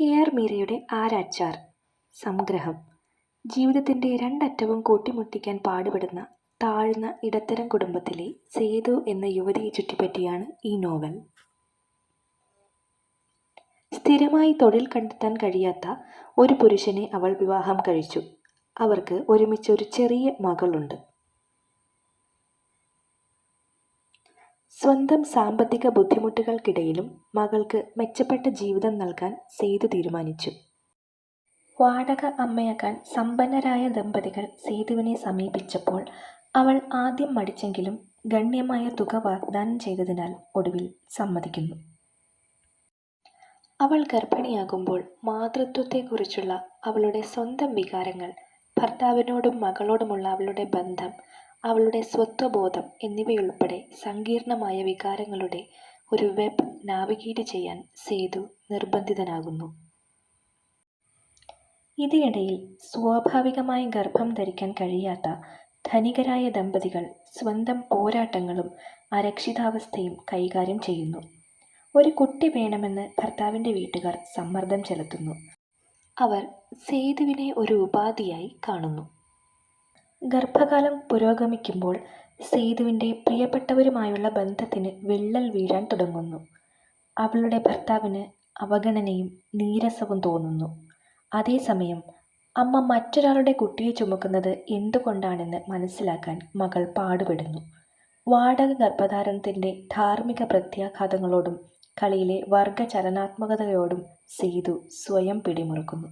K R മീരയുടെ ആരാച്ചാർ സംഗ്രഹം. ജീവിതത്തിന്റെ രണ്ടറ്റവും കൂട്ടിമുട്ടിക്കാൻ പാടുപെടുന്ന താഴ്ന്ന ഇടത്തരം കുടുംബത്തിലെ സേതു എന്ന യുവതിയെ ചുറ്റിപ്പറ്റിയാണ് ഈ നോവൽ. സ്ഥിരമായി തൊഴിൽ കണ്ടെത്താൻ കഴിയാത്ത ഒരു പുരുഷനെ അവൾ വിവാഹം കഴിച്ചു. അവർക്ക് ഒരുമിച്ച് ഒരു ചെറിയ മകളുണ്ട്. സ്വന്തം സാമ്പത്തിക ബുദ്ധിമുട്ടുകൾക്കിടയിലും മകൾക്ക് മെച്ചപ്പെട്ട ജീവിതം നൽകാൻ സേതു തീരുമാനിച്ചു. വാടക അമ്മയാക്കാൻ സമ്പന്നരായ ദമ്പതികൾ സേതുവിനെ സമീപിച്ചപ്പോൾ അവൾ ആദ്യം മടിച്ചെങ്കിലും ഗണ്യമായ തുക വാഗ്ദാനം ചെയ്തതിനാൽ ഒടുവിൽ സമ്മതിക്കുന്നു. അവൾ ഗർഭിണിയാകുമ്പോൾ മാതൃത്വത്തെക്കുറിച്ചുള്ള അവളുടെ സ്വന്തം വികാരങ്ങൾ ഭർത്താവിനോടും മകളോടുമുള്ള അവളുടെ ബന്ധം അവളുടെ സ്വത്വബോധം എന്നിവയുൾപ്പെടെ സങ്കീർണമായ വികാരങ്ങളുടെ ഒരു വെബ് നാവിഗേറ്റ് ചെയ്യാൻ സേതു നിർബന്ധിതനാകുന്നു. ഇതിനിടയിൽ സ്വാഭാവികമായി ഗർഭം ധരിക്കാൻ കഴിയാത്ത ധനികരായ ദമ്പതികൾ സ്വന്തം പോരാട്ടങ്ങളും അരക്ഷിതാവസ്ഥയും കൈകാര്യം ചെയ്യുന്നു. ഒരു കുട്ടി വേണമെന്ന് ഭർത്താവിന്റെ വീട്ടുകാർ സമ്മർദ്ദം ചെലുത്തുന്നു. അവർ സേതുവിനെ ഒരു ഉപാധിയായി കാണുന്നു. ഗർഭകാലം പുരോഗമിക്കുമ്പോൾ സേതുവിന്റെ പ്രിയപ്പെട്ടവരുമായുള്ള ബന്ധത്തിന് വിള്ളൽ വീഴാൻ തുടങ്ങുന്നു. അവളുടെ ഭർത്താവിന് അവഗണനയും നീരസവും തോന്നുന്നു. അതേസമയം അമ്മ മറ്റൊരാളുടെ കുട്ടിയെ ചുമക്കുന്നത് എന്തുകൊണ്ടാണെന്ന് മനസ്സിലാക്കാൻ മകൾ പാടുപെടുന്നു. വാടക ഗർഭധാരണത്തിന്റെ ധാർമ്മിക പ്രത്യാഘാതങ്ങളോടും കളിയിലെ വർഗ ചലനാത്മകതയോടും സേതു സ്വയം പിടിമുറുക്കുന്നു.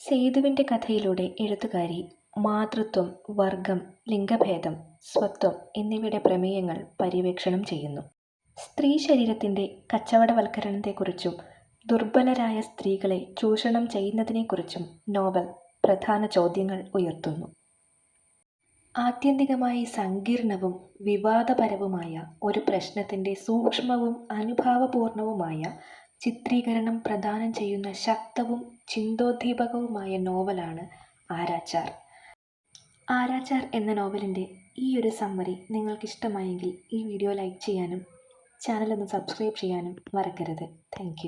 സേതുവിന്റെ കഥയിലൂടെ എഴുത്തുകാരി മാതൃത്വം വർഗം ലിംഗഭേദം സ്വത്വം എന്നിവയുടെ പ്രമേയങ്ങൾ പര്യവേക്ഷണം ചെയ്യുന്നു. സ്ത്രീ ശരീരത്തിന്റെ കച്ചവടവൽക്കരണത്തെക്കുറിച്ചും ദുർബലരായ സ്ത്രീകളെ ചൂഷണം ചെയ്യുന്നതിനെക്കുറിച്ചും നോവൽ പ്രധാന ചോദ്യങ്ങൾ ഉയർത്തുന്നു. ആത്യന്തികമായി സങ്കീർണവും വിവാദപരവുമായ ഒരു പ്രശ്നത്തിന്റെ സൂക്ഷ്മവും അനുഭാവപൂർണവുമായ ചിത്രീകരണം പ്രദാനം ചെയ്യുന്ന ശക്തവും ചിന്തോദ്ദീപകവുമായ നോവലാണ് ആരാച്ചാർ. ആരാച്ചാർ എന്ന നോവലിന്റെ ഈ ഒരു സമ്മറി നിങ്ങൾക്കിഷ്ടമായെങ്കിൽ ഈ വീഡിയോ ലൈക്ക് ചെയ്യാനും ചാനലൊന്ന് സബ്സ്ക്രൈബ് ചെയ്യാനും മറക്കരുത്. താങ്ക്